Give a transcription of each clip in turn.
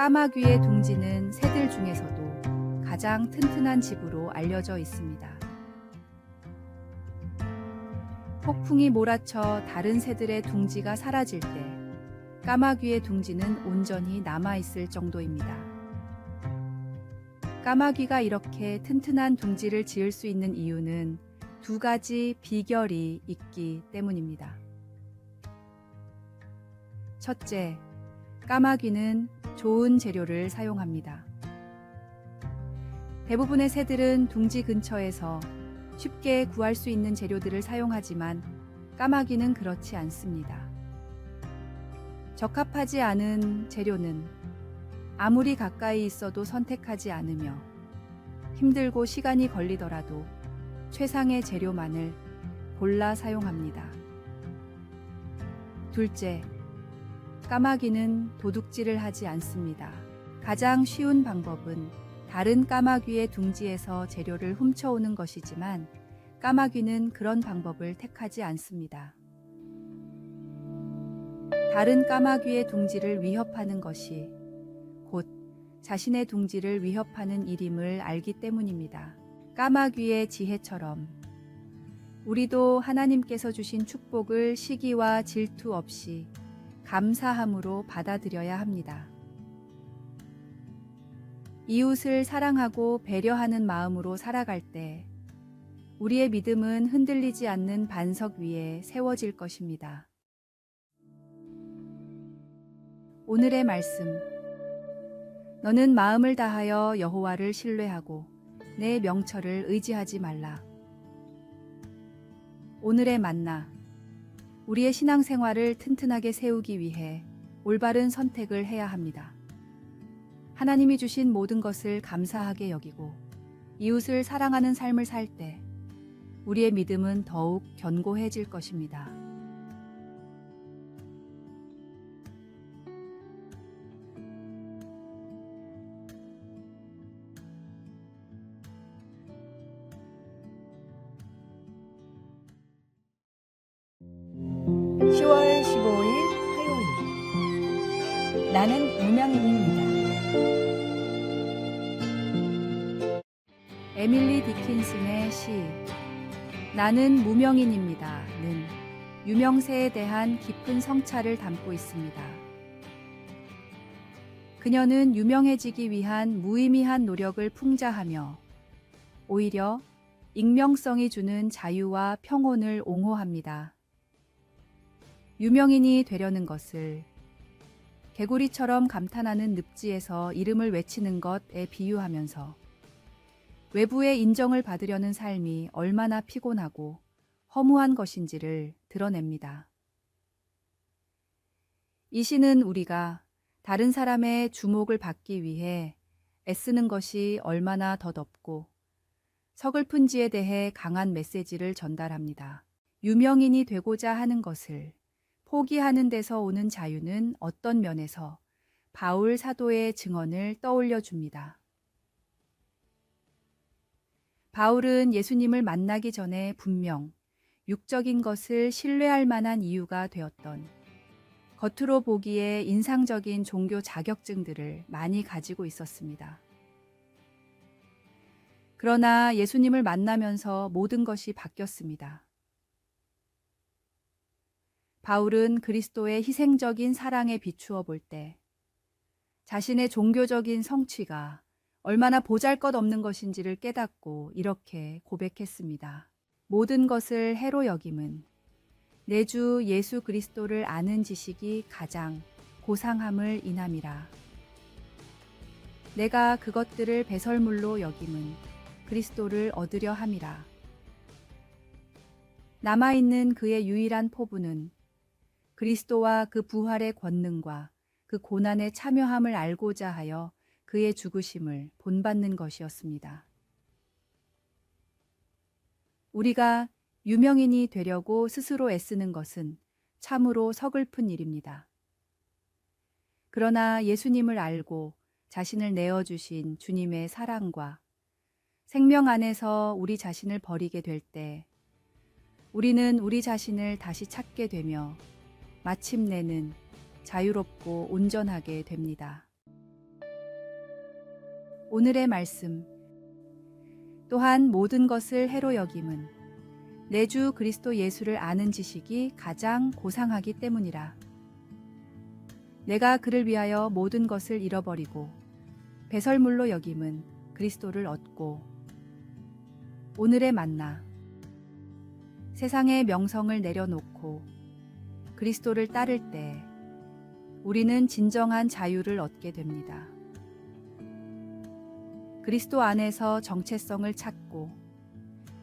까마귀의 둥지는 새들 중에서도 가장 튼튼한 집으로 알려져 있습니다. 폭풍이 몰아쳐 다른 새들의 둥지가 사라질 때 까마귀의 둥지는 온전히 남아있을 정도입니다. 까마귀가 이렇게 튼튼한 둥지를 지을 수 있는 이유는 두 가지 비결이 있기 때문입니다. 첫째, 까마귀는 좋은 재료를 사용합니다. 대부분의 새들은 둥지 근처에서 쉽게 구할 수 있는 재료들을 사용하지만 까마귀는 그렇지 않습니다. 적합하지 않은 재료는 아무리 가까이 있어도 선택하지 않으며 힘들고 시간이 걸리더라도 최상의 재료만을 골라 사용합니다. 둘째, 까마귀는 도둑질을 하지 않습니다. 가장 쉬운 방법은 다른 까마귀의 둥지에서 재료를 훔쳐오는 것이지만 까마귀는 그런 방법을 택하지 않습니다. 다른 까마귀의 둥지를 위협하는 것이 곧 자신의 둥지를 위협하는 일임을 알기 때문입니다. 까마귀의 지혜처럼 우리도 하나님께서 주신 축복을 시기와 질투 없이 감사함으로 받아들여야 합니다. 이웃을 사랑하고 배려하는 마음으로 살아갈 때 우리의 믿음은 흔들리지 않는 반석 위에 세워질 것입니다. 오늘의 말씀. 너는 마음을 다하여 여호와를 신뢰하고 내 명철을 의지하지 말라. 오늘의 만나. 우리의 신앙생활을 튼튼하게 세우기 위해 올바른 선택을 해야 합니다. 하나님이 주신 모든 것을 감사하게 여기고 이웃을 사랑하는 삶을 살 때 우리의 믿음은 더욱 견고해질 것입니다. 에밀리 디킨슨의 시 나는 무명인입니다는 유명세에 대한 깊은 성찰을 담고 있습니다. 그녀는 유명해지기 위한 무의미한 노력을 풍자하며 오히려 익명성이 주는 자유와 평온을 옹호합니다. 유명인이 되려는 것을 개구리처럼 감탄하는 늪지에서 이름을 외치는 것에 비유하면서 외부의 인정을 받으려는 삶이 얼마나 피곤하고 허무한 것인지를 드러냅니다. 이 시는 우리가 다른 사람의 주목을 받기 위해 애쓰는 것이 얼마나 더덥고 서글픈지에 대해 강한 메시지를 전달합니다. 유명인이 되고자 하는 것을 포기하는 데서 오는 자유는 어떤 면에서 바울 사도의 증언을 떠올려 줍니다. 바울은 예수님을 만나기 전에 분명 육적인 것을 신뢰할 만한 이유가 되었던 겉으로 보기에 인상적인 종교 자격증들을 많이 가지고 있었습니다. 그러나 예수님을 만나면서 모든 것이 바뀌었습니다. 바울은 그리스도의 희생적인 사랑에 비추어 볼 때 자신의 종교적인 성취가 얼마나 보잘 것 없는 것인지를 깨닫고 이렇게 고백했습니다. 모든 것을 해로 여김은 내 주 예수 그리스도를 아는 지식이 가장 고상함을 인함이라. 내가 그것들을 배설물로 여김은 그리스도를 얻으려 함이라. 남아있는 그의 유일한 포부는 그리스도와 그 부활의 권능과 그 고난의 참여함을 알고자 하여 그의 죽으심을 본받는 것이었습니다. 우리가 유명인이 되려고 스스로 애쓰는 것은 참으로 서글픈 일입니다. 그러나 예수님을 알고 자신을 내어주신 주님의 사랑과 생명 안에서 우리 자신을 버리게 될 때, 우리는 우리 자신을 다시 찾게 되며 마침내는 자유롭고 온전하게 됩니다. 오늘의 말씀. 또한 모든 것을 해로 여김은 내 주 그리스도 예수를 아는 지식이 가장 고상하기 때문이라. 내가 그를 위하여 모든 것을 잃어버리고 배설물로 여김은 그리스도를 얻고 오늘의 만나 세상의 명성을 내려놓고 그리스도를 따를 때 우리는 진정한 자유를 얻게 됩니다. 그리스도 안에서 정체성을 찾고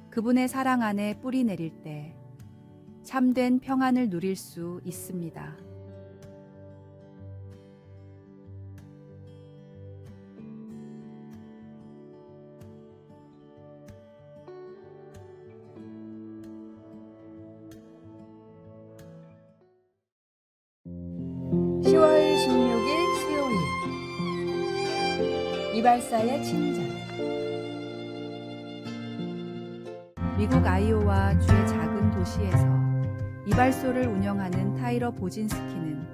그분의 사랑 안에 뿌리 내릴 때 참된 평안을 누릴 수 있습니다. 8사의 진작 미국 아이오와 주의 작은 도시에서 이발소를 운영하는 타이러 보진스키는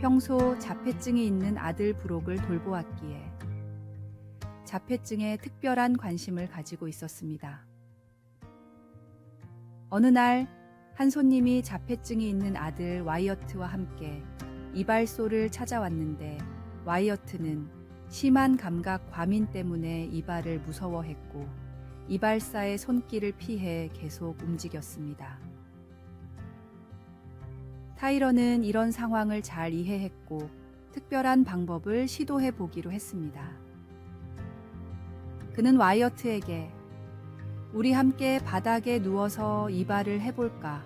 평소 자폐증이 있는 아들 브록을 돌보았기에 자폐증에 특별한 관심을 가지고 있었습니다. 어느 날 한 손님이 자폐증이 있는 아들 와이어트와 함께 이발소를 찾아왔는데 와이어트는 심한 감각 과민 때문에 이발을 무서워했고 이발사의 손길을 피해 계속 움직였습니다. 타이러는 이런 상황을 잘 이해했고 특별한 방법을 시도해 보기로 했습니다. 그는 와이어트에게 우리 함께 바닥에 누워서 이발을 해볼까?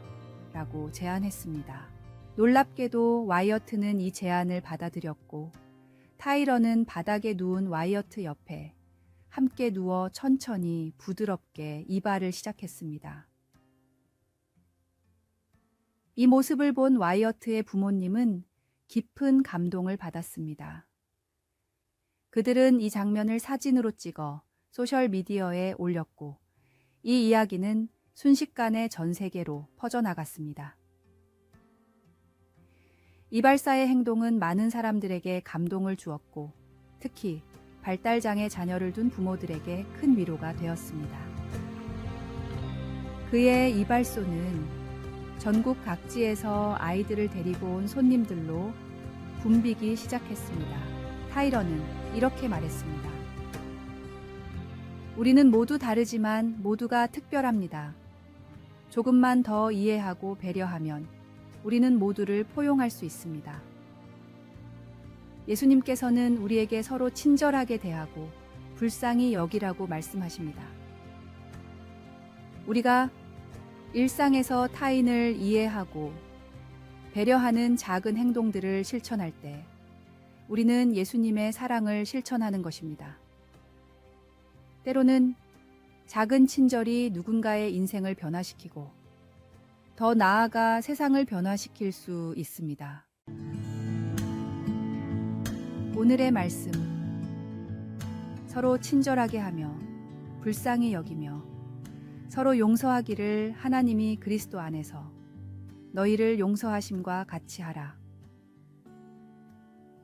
라고 제안했습니다. 놀랍게도 와이어트는 이 제안을 받아들였고 타이러는 바닥에 누운 와이어트 옆에 함께 누워 천천히 부드럽게 이발을 시작했습니다. 이 모습을 본 와이어트의 부모님은 깊은 감동을 받았습니다. 그들은 이 장면을 사진으로 찍어 소셜미디어에 올렸고 이 이야기는 순식간에 전 세계로 퍼져나갔습니다. 이발사의 행동은 많은 사람들에게 감동을 주었고 특히 발달장애 자녀를 둔 부모들에게 큰 위로가 되었습니다. 그의 이발소는 전국 각지에서 아이들을 데리고 온 손님들로 붐비기 시작했습니다. 타이러는 이렇게 말했습니다. 우리는 모두 다르지만 모두가 특별합니다. 조금만 더 이해하고 배려하면 우리는 모두를 포용할 수 있습니다. 예수님께서는 우리에게 서로 친절하게 대하고 불쌍히 여기라고 말씀하십니다. 우리가 일상에서 타인을 이해하고 배려하는 작은 행동들을 실천할 때 우리는 예수님의 사랑을 실천하는 것입니다. 때로는 작은 친절이 누군가의 인생을 변화시키고 더 나아가 세상을 변화시킬 수 있습니다. 오늘의 말씀. 서로 친절하게 하며 불쌍히 여기며 서로 용서하기를 하나님이 그리스도 안에서 너희를 용서하심과 같이 하라.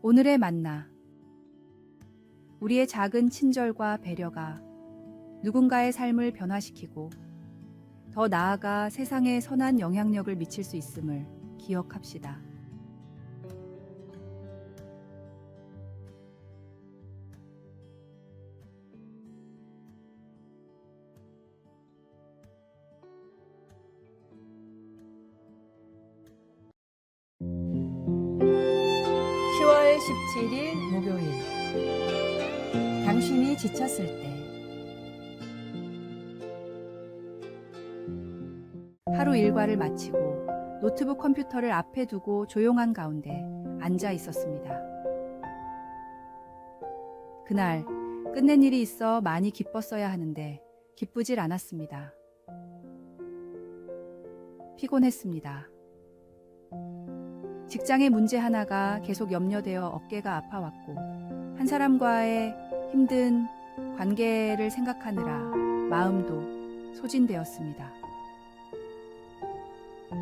오늘의 만나. 우리의 작은 친절과 배려가 누군가의 삶을 변화시키고 더 나아가 세상에 선한 영향력을 미칠 수 있음을 기억합시다. 시 10월 17일 목요일 당신이 지쳤을 때 일과를 마치고 노트북 컴퓨터를 앞에 두고 조용한 가운데 앉아 있었습니다. 그날 끝낸 일이 있어 많이 기뻤어야 하는데 기쁘질 않았습니다. 피곤했습니다. 직장의 문제 하나가 계속 염려되어 어깨가 아파왔고 한 사람과의 힘든 관계를 생각하느라 마음도 소진되었습니다.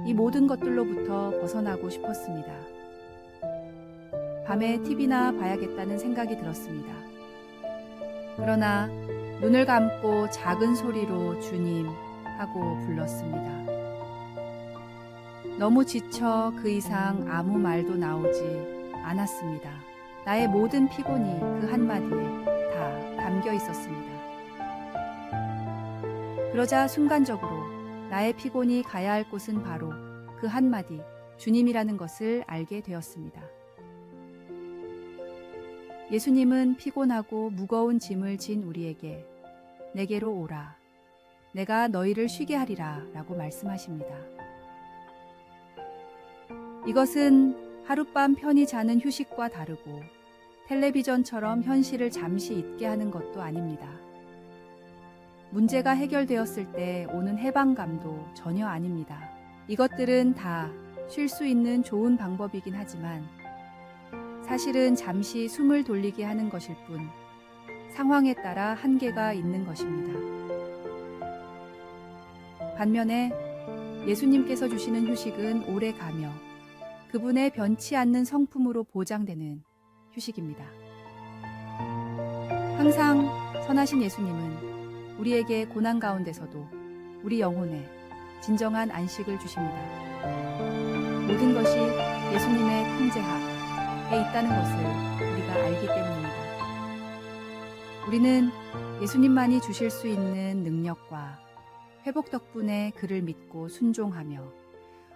이 모든 것들로부터 벗어나고 싶었습니다. 밤에 TV나 봐야겠다는 생각이 들었습니다. 그러나 눈을 감고 작은 소리로 주님 하고 불렀습니다. 너무 지쳐 그 이상 아무 말도 나오지 않았습니다. 나의 모든 피곤이 그 한마디에 다 담겨 있었습니다. 그러자 순간적으로 나의 피곤이 가야 할 곳은 바로 그 한마디 주님이라는 것을 알게 되었습니다. 예수님은 피곤하고 무거운 짐을 진 우리에게 내게로 오라. 내가 너희를 쉬게 하리라. 라고 말씀하십니다. 이것은 하룻밤 편히 자는 휴식과 다르고 텔레비전처럼 현실을 잠시 잊게 하는 것도 아닙니다. 문제가 해결되었을 때 오는 해방감도 전혀 아닙니다. 이것들은 다 쉴 수 있는 좋은 방법이긴 하지만 사실은 잠시 숨을 돌리게 하는 것일 뿐 상황에 따라 한계가 있는 것입니다. 반면에 예수님께서 주시는 휴식은 오래 가며 그분의 변치 않는 성품으로 보장되는 휴식입니다. 항상 선하신 예수님은 우리에게 고난 가운데서도 우리 영혼에 진정한 안식을 주십니다. 모든 것이 예수님의 통제하에 있다는 것을 우리가 알기 때문입니다. 우리는 예수님만이 주실 수 있는 능력과 회복 덕분에 그를 믿고 순종하며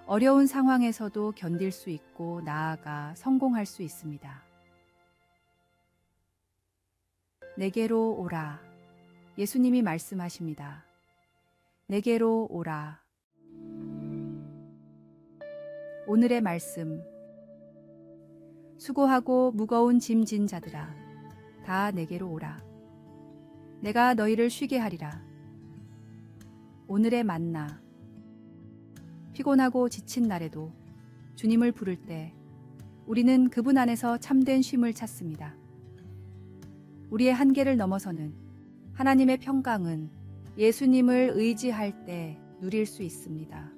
어려운 상황에서도 견딜 수 있고 나아가 성공할 수 있습니다. 내게로 오라. 예수님이 말씀하십니다. 내게로 오라. 오늘의 말씀. 수고하고 무거운 짐 진 자들아, 다 내게로 오라. 내가 너희를 쉬게 하리라. 오늘의 만나. 피곤하고 지친 날에도 주님을 부를 때 우리는 그분 안에서 참된 쉼을 찾습니다. 우리의 한계를 넘어서는 하나님의 평강은 예수님을 의지할 때 누릴 수 있습니다.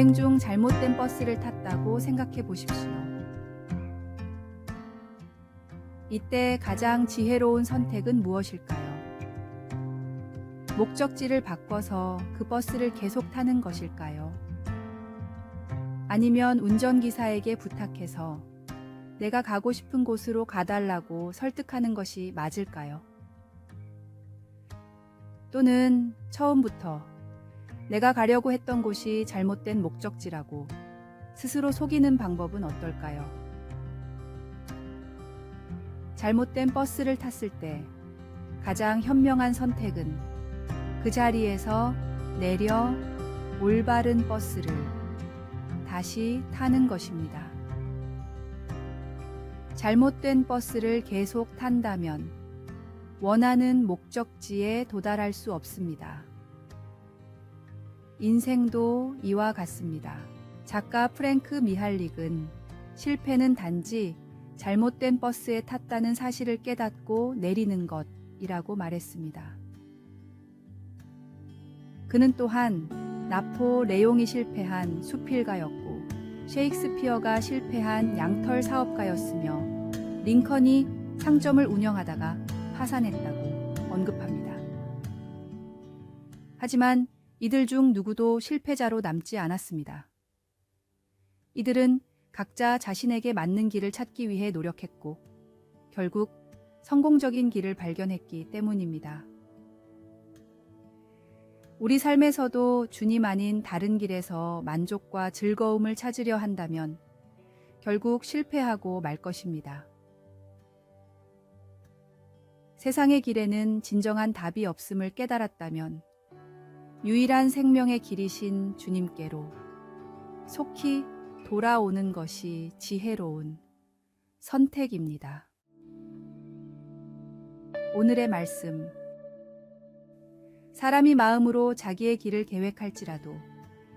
여행 중 잘못된 버스를 탔다고 생각해 보십시오. 이때 가장 지혜로운 선택은 무엇일까요? 목적지를 바꿔서 그 버스를 계속 타는 것일까요? 아니면 운전기사에게 부탁해서 내가 가고 싶은 곳으로 가달라고 설득하는 것이 맞을까요? 또는 처음부터 내가 가려고 했던 곳이 잘못된 목적지라고 스스로 속이는 방법은 어떨까요? 잘못된 버스를 탔을 때 가장 현명한 선택은 그 자리에서 내려 올바른 버스를 다시 타는 것입니다. 잘못된 버스를 계속 탄다면 원하는 목적지에 도달할 수 없습니다. 인생도 이와 같습니다. 작가 프랭크 미할릭은 실패는 단지 잘못된 버스에 탔다는 사실을 깨닫고 내리는 것이라고 말했습니다. 그는 또한 나포 레옹이 실패한 수필가였고 셰익스피어가 실패한 양털 사업가였으며 링컨이 상점을 운영하다가 파산했다고 언급합니다. 하지만 이들 중 누구도 실패자로 남지 않았습니다. 이들은 각자 자신에게 맞는 길을 찾기 위해 노력했고 결국 성공적인 길을 발견했기 때문입니다. 우리 삶에서도 주님 아닌 다른 길에서 만족과 즐거움을 찾으려 한다면 결국 실패하고 말 것입니다. 세상의 길에는 진정한 답이 없음을 깨달았다면 유일한 생명의 길이신 주님께로 속히 돌아오는 것이 지혜로운 선택입니다. 오늘의 말씀. 사람이 마음으로 자기의 길을 계획할지라도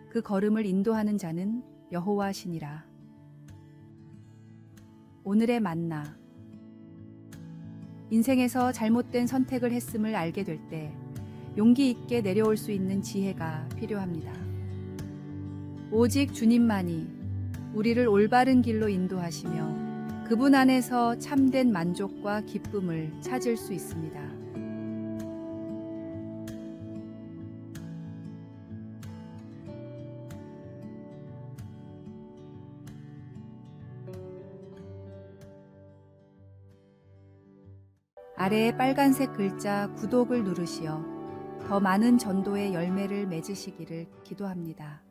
그 걸음을 인도하는 자는 여호와시니라. 오늘의 만나. 인생에서 잘못된 선택을 했음을 알게 될때 용기 있게 내려올 수 있는 지혜가 필요합니다. 오직 주님만이 우리를 올바른 길로 인도하시며 그분 안에서 참된 만족과 기쁨을 찾을 수 있습니다. 아래의 빨간색 글자 구독을 누르시어 더 많은 전도의 열매를 맺으시기를 기도합니다.